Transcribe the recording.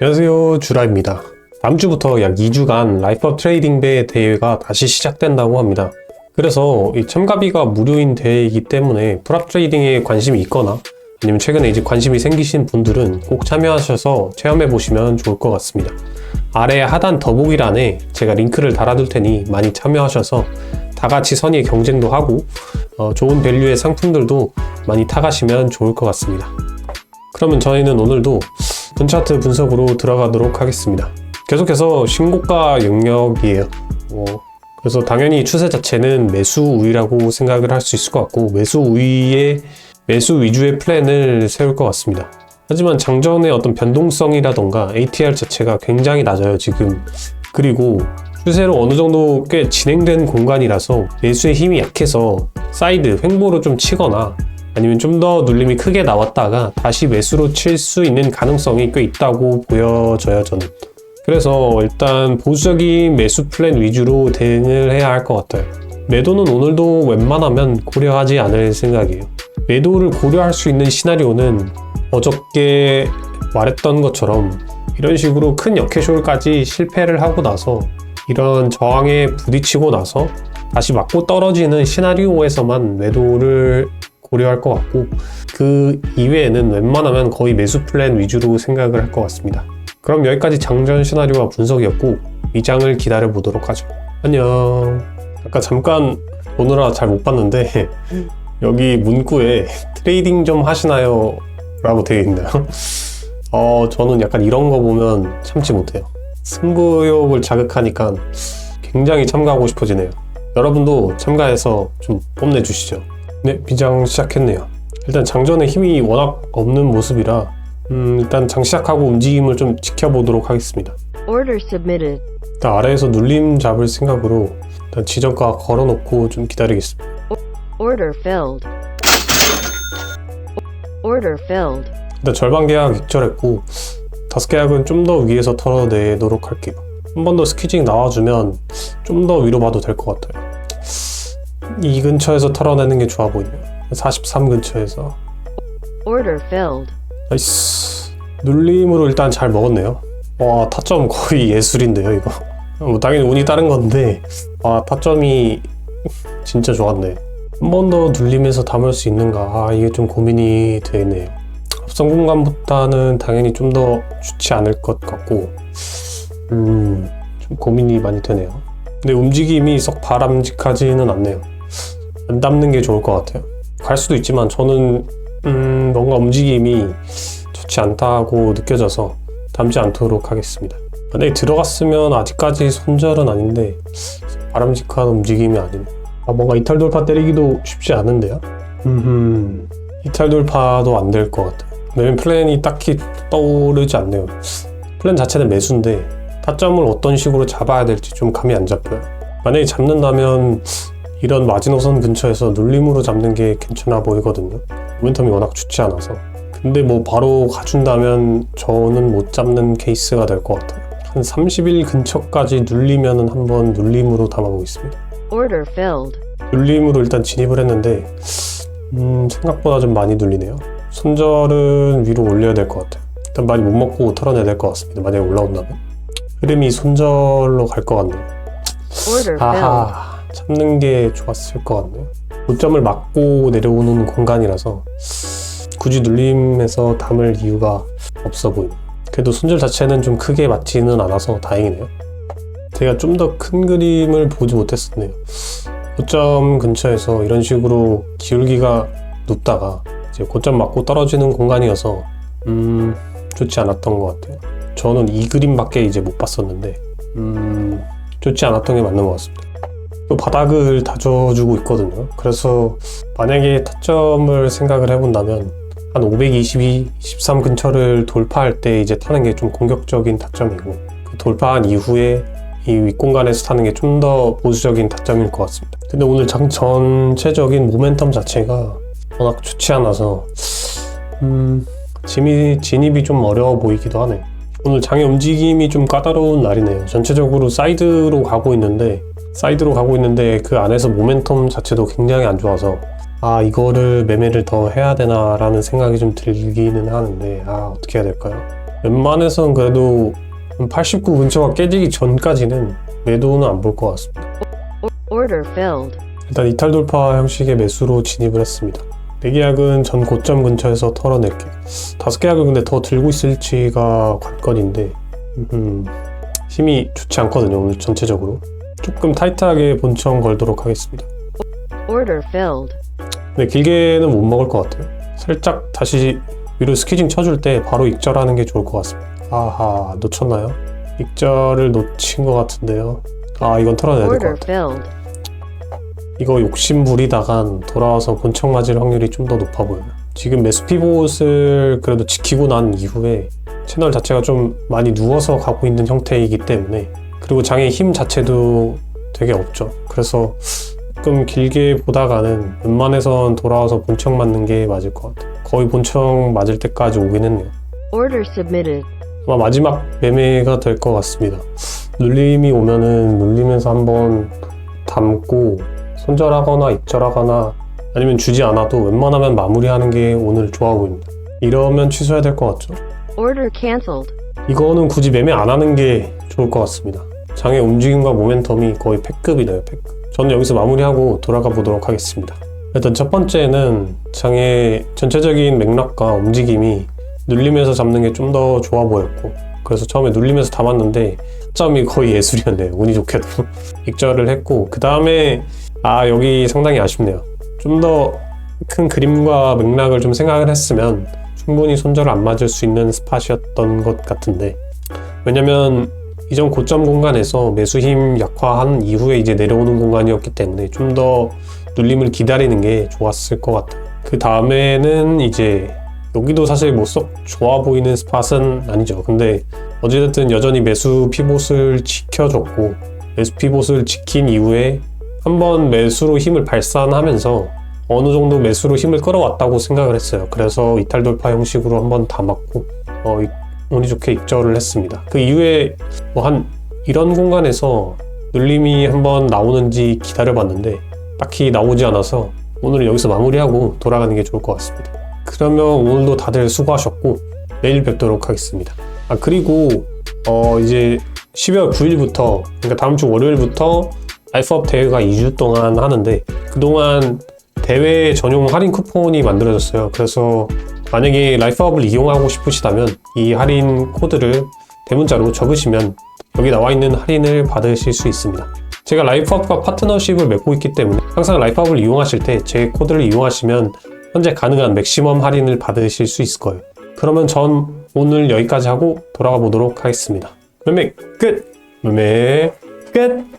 안녕하세요 주라입니다. 다음 주부터 약 2주간 라이프업 트레이딩 배 대회가 다시 시작된다고 합니다. 그래서 이 참가비가 무료인 대회이기 때문에 프랍 트레이딩에 관심이 있거나 아니면 최근에 이제 관심이 생기신 분들은 꼭 참여하셔서 체험해 보시면 좋을 것 같습니다. 아래 하단 더보기란에 제가 링크를 달아둘 테니 많이 참여하셔서 다 같이 선의의 경쟁도 하고 어, 좋은 밸류의 상품들도 많이 타가시면 좋을 것 같습니다. 그러면 저희는 오늘도 분차트 분석으로 들어가도록 하겠습니다. 계속해서 신고가 영역이에요. 어, 그래서 당연히 추세 자체는 매수 우위라고 생각을 할 수 있을 것 같고 매수 우위에 매수 위주의 플랜을 세울 것 같습니다. 하지만 장전의 어떤 변동성이라던가 ATR 자체가 굉장히 낮아요 지금. 그리고 추세로 어느 정도 꽤 진행된 공간이라서 매수의 힘이 약해서 사이드 횡보로 좀 치거나 아니면 좀 더 눌림이 크게 나왔다가 다시 매수로 칠 수 있는 가능성이 꽤 있다고 보여져요, 저는. 그래서 일단 보수적인 매수 플랜 위주로 대응을 해야 할 것 같아요. 매도는 오늘도 웬만하면 고려하지 않을 생각이에요. 매도를 고려할 수 있는 시나리오는 어저께 말했던 것처럼 이런 식으로 큰 역해쇼까지 실패를 하고 나서 이런 저항에 부딪히고 나서 다시 맞고 떨어지는 시나리오에서만 매도를 고려할 것 같고 그 이외에는 웬만하면 거의 매수 플랜 위주로 생각을 할 것 같습니다. 그럼 여기까지 장전 시나리오와 분석이었고 위장을 기다려 보도록 하죠. 안녕. 아까 잠깐 보느라 잘 못 봤는데 여기 문구에 트레이딩 좀 하시나요? 라고 되어 있나요? 어, 저는 약간 이런 거 보면 참지 못해요. 승부욕을 자극하니까 굉장히 참가하고 싶어지네요. 여러분도 참가해서 좀 뽐내주시죠. 네, 비장 시작했네요. 일단 장전에 힘이 워낙 없는 모습이라 음, 일단 장 시작하고 움직임을 좀 지켜보도록 하겠습니다. Order submitted. 일단 아래에서 눌림 잡을 생각으로 일단 지정가 걸어놓고 좀 기다리겠습니다. Order filled. Order filled. 일단 절반 계약 익절했고 다섯 계약은 좀 더 위에서 털어내도록 할게요. 한 번 더 스퀴징 나와주면 좀 더 위로 봐도 될 것 같아요. 이 근처에서 털어내는 게 좋아 보이네요. 43 근처에서. Order filled. 나이스. 눌림으로 일단 잘 먹었네요. 와 타점 거의 예술인데요 이거. 뭐 당연히 운이 따른 건데. 와 타점이 진짜 좋았네. 한 번 더 눌림에서 담을 수 있는가? 아 이게 좀 고민이 되네요. 합성 공간보다는 당연히 좀 더 좋지 않을 것 같고. 음좀 고민이 많이 되네요. 근데 움직임이 썩 바람직하지는 않네요 안 담는 게 좋을 것 같아요 갈 수도 있지만 저는 음, 뭔가 움직임이 좋지 않다고 느껴져서 담지 않도록 하겠습니다. 만약에 들어갔으면 아직까지 손절은 아닌데 바람직한 움직임이 아니네. 아, 뭔가 이탈 돌파 때리기도 쉽지 않은데요? 음, 이탈 돌파도 안 될 것 같아요. 왜냐면 플랜이 딱히 떠오르지 않네요. 플랜 자체는 매수인데 타점을 어떤 식으로 잡아야 될지 좀 감이 안 잡혀요. 만약에 잡는다면 이런 마지노선 근처에서 눌림으로 잡는 게 괜찮아 보이거든요. 모멘텀이 워낙 좋지 않아서. 근데 뭐 바로 가준다면 저는 못 잡는 케이스가 될 것 같아요. 한 30일 근처까지 눌리면은 한번 눌림으로 담아보겠습니다. Order filled. 눌림으로 일단 진입을 했는데 음, 생각보다 좀 많이 눌리네요. 손절은 위로 올려야 될 것 같아요. 일단 많이 못 먹고 털어내야 될 것 같습니다. 만약에 올라온다면. 흐름이 손절로 갈 것 같네요. 아하 참는 게 좋았을 것 같네요. 고점을 막고 내려오는 공간이라서 굳이 눌림에서 담을 이유가 없어 보이네요. 그래도 손절 자체는 좀 크게 맞지는 않아서 다행이네요. 제가 좀 더 큰 그림을 보지 못했었네요. 고점 근처에서 이런 식으로 기울기가 높다가 이제 고점 맞고 떨어지는 공간이어서 음 좋지 않았던 것 같아요. 저는 이 그림밖에 이제 못 봤었는데 음 좋지 않았던 게 맞는 것 같습니다. 또 바닥을 다져주고 있거든요. 그래서 만약에 타점을 생각을 해본다면 한 522, 13 근처를 돌파할 때 이제 타는 게 좀 공격적인 타점이고 그 돌파한 이후에 이 윗공간에서 타는 게 좀 더 보수적인 타점일 것 같습니다. 근데 오늘 장 전체적인 모멘텀 자체가 워낙 좋지 않아서 음, 진입이, 진입이 좀 어려워 보이기도 하네요. 오늘 장의 움직임이 좀 까다로운 날이네요. 전체적으로 사이드로 가고 있는데 사이드로 가고 있는데 그 안에서 모멘텀 자체도 굉장히 안 좋아서 아 이거를 매매를 더 해야 되나 라는 생각이 좀 들기는 하는데 아 어떻게 해야 될까요? 웬만해선 그래도 89 근처가 깨지기 전까지는 매도는 안 볼 것 같습니다. 일단 이탈 돌파 형식의 매수로 진입을 했습니다. 네 계약은 전 고점 근처에서 털어낼게요. 다섯 계약을 근데 더 들고 있을지가 관건인데 음, 힘이 좋지 않거든요 오늘 전체적으로. 조금 타이트하게 본청 걸도록 하겠습니다. Order filled. 근데 길게는 못 먹을 것 같아요. 살짝 다시 위로 스키징 쳐줄 때 바로 익절하는 게 좋을 것 같습니다. 아하 놓쳤나요? 익절을 놓친 것 같은데요. 아 이건 털어내야 될 것 Order 같아요. filled. 이거 욕심 부리다간 돌아와서 본청 맞을 확률이 좀 더 높아 보여요. 지금 매수 피봇을 그래도 지키고 난 이후에 채널 자체가 좀 많이 누워서 가고 있는 형태이기 때문에 그리고 장의 힘 자체도 되게 없죠. 그래서 조금 길게 보다가는 웬만해선 돌아와서 본청 맞는 게 맞을 것 같아요. 거의 본청 맞을 때까지 오긴 했네요. Order submitted. 아마 마지막 매매가 될 것 같습니다. 눌림이 오면은 눌리면서 한번 담고 손절하거나 입절하거나 아니면 주지 않아도 웬만하면 마무리하는 게 오늘 좋아 보입니다. 이러면 취소해야 될 것 같죠? Order cancelled. 이거는 굳이 매매 안 하는 게 좋을 것 같습니다. 장의 움직임과 모멘텀이 거의 패급이네요, 패급. 저는 여기서 마무리하고 돌아가 보도록 하겠습니다. 일단 첫 번째는 장의 전체적인 맥락과 움직임이 눌리면서 잡는 게 좀 더 좋아 보였고 그래서 처음에 눌리면서 담았는데 점이 거의 예술이었네요. 운이 좋게도 익절을 했고 그 다음에 아 여기 상당히 아쉽네요. 좀 더 큰 그림과 맥락을 좀 생각을 했으면 충분히 손절을 안 맞을 수 있는 스팟이었던 것 같은데 왜냐면 이전 고점 공간에서 매수 힘 약화한 이후에 이제 내려오는 공간이었기 때문에 좀 더 눌림을 기다리는 게 좋았을 것 같아요. 그 다음에는 이제 여기도 사실 뭐 썩 좋아 보이는 스팟은 아니죠. 근데 어찌됐든 여전히 매수 피봇을 지켜줬고 매수 피봇을 지킨 이후에 한번 매수로 힘을 발산하면서 어느 정도 매수로 힘을 끌어왔다고 생각을 했어요. 그래서 이탈 돌파 형식으로 한번 담았고 어, 이- 운이 좋게 익절을 했습니다. 그 이후에 뭐 한 이런 공간에서 눌림이 한번 나오는지 기다려봤는데 딱히 나오지 않아서 오늘은 여기서 마무리하고 돌아가는 게 좋을 것 같습니다. 그러면 오늘도 다들 수고하셨고 내일 뵙도록 하겠습니다. 아 그리고 어 이제 12월 9일부터 그러니까 다음 주 월요일부터 라이프업 대회가 2주 동안 하는데 그동안 대회 전용 할인 쿠폰이 만들어졌어요. 그래서 만약에 라이프업을 이용하고 싶으시다면 이 할인 코드를 대문자로 적으시면 여기 나와 있는 할인을 받으실 수 있습니다. 제가 라이프업과 파트너십을 맺고 있기 때문에 항상 라이프업을 이용하실 때 제 코드를 이용하시면 현재 가능한 맥시멈 할인을 받으실 수 있을 거예요. 그러면 전 오늘 여기까지 하고 돌아가 보도록 하겠습니다. 매매 끝! 매매 끝!